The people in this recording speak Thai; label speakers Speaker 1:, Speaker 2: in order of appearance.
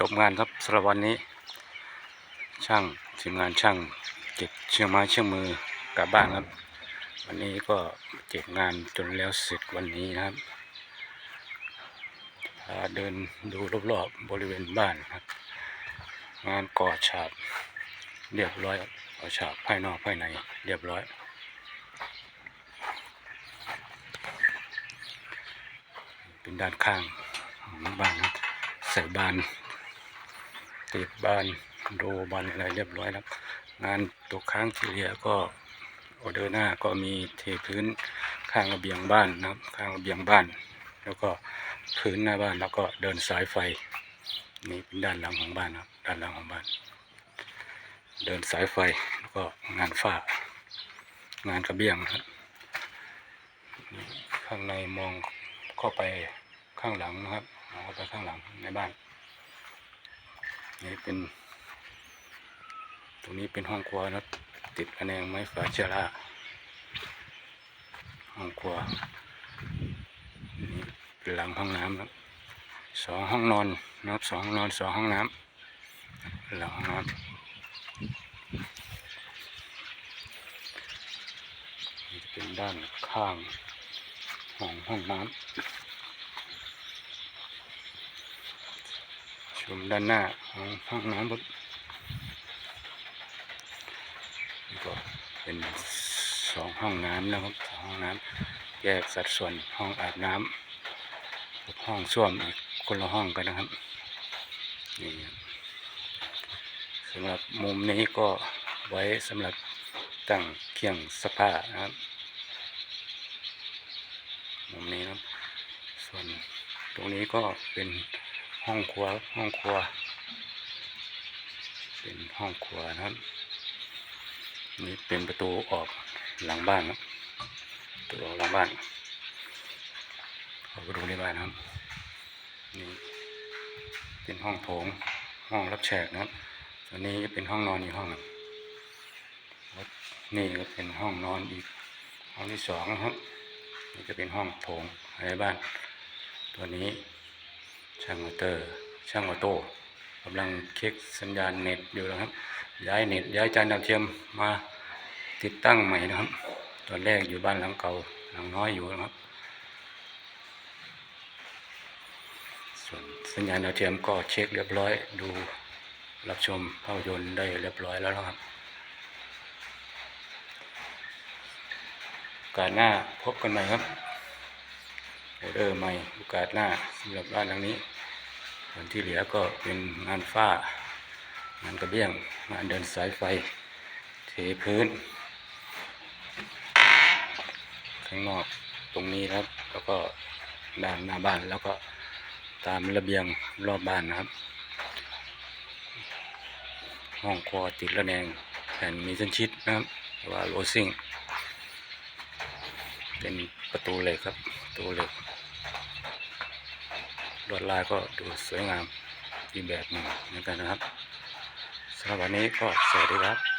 Speaker 1: จบงานครับสำหรับวันนี้ ช่างทีมงานช่างเก็บเชือกไม้เชือกมือกลับบ้านครับ วันนี้ก็เก็บงานจนแล้วเสร็จวันนี้นะครับพาเดินดูรอบๆบริเวณบ้านครับ งานก่อฉาบเรียบร้อยก่อฉาบภายนอกภายในเรียบร้อยเป็นด้านข้างของบ้านครับใส่บาน ติดบ้านโดบานอะไรเรียบร้อยแล้ว งานตกค้างที่เหลือก็ออเดอร์หน้าก็มีเทพื้นข้างระเบียงบ้านนะครับ ข้างระเบียงบ้าน แล้วก็พื้นหน้าบ้านแล้วก็เดินสายไฟนี่เป็นด้านหลังของบ้านนะครับ ด้านหลังของบ้าน เดินสายไฟแล้วก็งานฝ้างานกระเบียงครับข้างในมองเข้าไปข้างหลังนะครับมองเข้าไปข้างหลังในบ้าน นี่เป็นตรงนี้เป็นห้องครัวนะติดคะแนงไม้ฝาเชอร่าห้องครัวนี่เป็นหลังห้องน้ำครับสองห้องนอนนะครับสองห้องนอนสองห้องน้ำหลังห้องน้ำนี่จะเป็นด้านข้างของห้องน้ำ ชมด้านหน้าของห้องน้ำครับนี่ก็เป็นสองห้องน้ำนะครับสองห้องน้ำแยกสัดส่วนห้องอาบน้ำกับห้องส้วมอีกคนละห้องกันนะครับนี่ครับสำหรับมุมนี้ก็ไว้สำหรับตั้งเคียงสภานะครับ มุมนี้นะครับส่วนตรงนี้ก็เป็น ห้องครัวห้องครัว เป็นห้องครัวนะครับ นี่เป็นประตูออกหลังบ้านครับประตูออกหลังบ้านเอาไปดูในบ้านครับนี่เป็นห้องโถงห้องรับแขกนะครับส่วนนี้เป็นห้องนอนอีกห้องหนึ่งนี่ก็เป็นห้องนอนอีกห้องที่สองนะครับนี่จะเป็นห้องโถงในบ้าน ตัวนี้ ช่างมอเตอร์ ช่างออโต้กำลังเช็คสัญญาณเน็ตอยู่นะครับ ย้ายเน็ตย้ายจานดาวเทียมมาติดตั้งใหม่นะครับ ตอนแรกอยู่บ้านหลังเก่าหลังน้อยอยู่นะครับ ส่วนสัญญาณดาวเทียมก็เช็คเรียบร้อย ดูรับชมภาพยนตร์ได้เรียบร้อยแล้วนะครับกาสหน้าพบกันใหม่ครับ ออเดอร์ใหม่โอกาสหน้าสำหรับบ้านหลังนี้ ส่วนที่เหลือก็เป็นงานฝ้างานกระเบี้ยงงานเดินสายไฟ เทพื้น ข้างนอกตรงนี้ครับ แล้วก็ด้านหน้าบ้านแล้วก็ตามระเบียงรอบบ้านนะครับ ห้องครัวติดระแนงแผ่นมีเส้นชิดนะครับว่าโรซิ่ง เป็นประตูเหล็กครับประตูเหล็กลวดลายก็ดูสวยงามอีกแบบหนึ่งเหมือนกันนะครับสำหรับวันนี้ก็สวัสดีครับ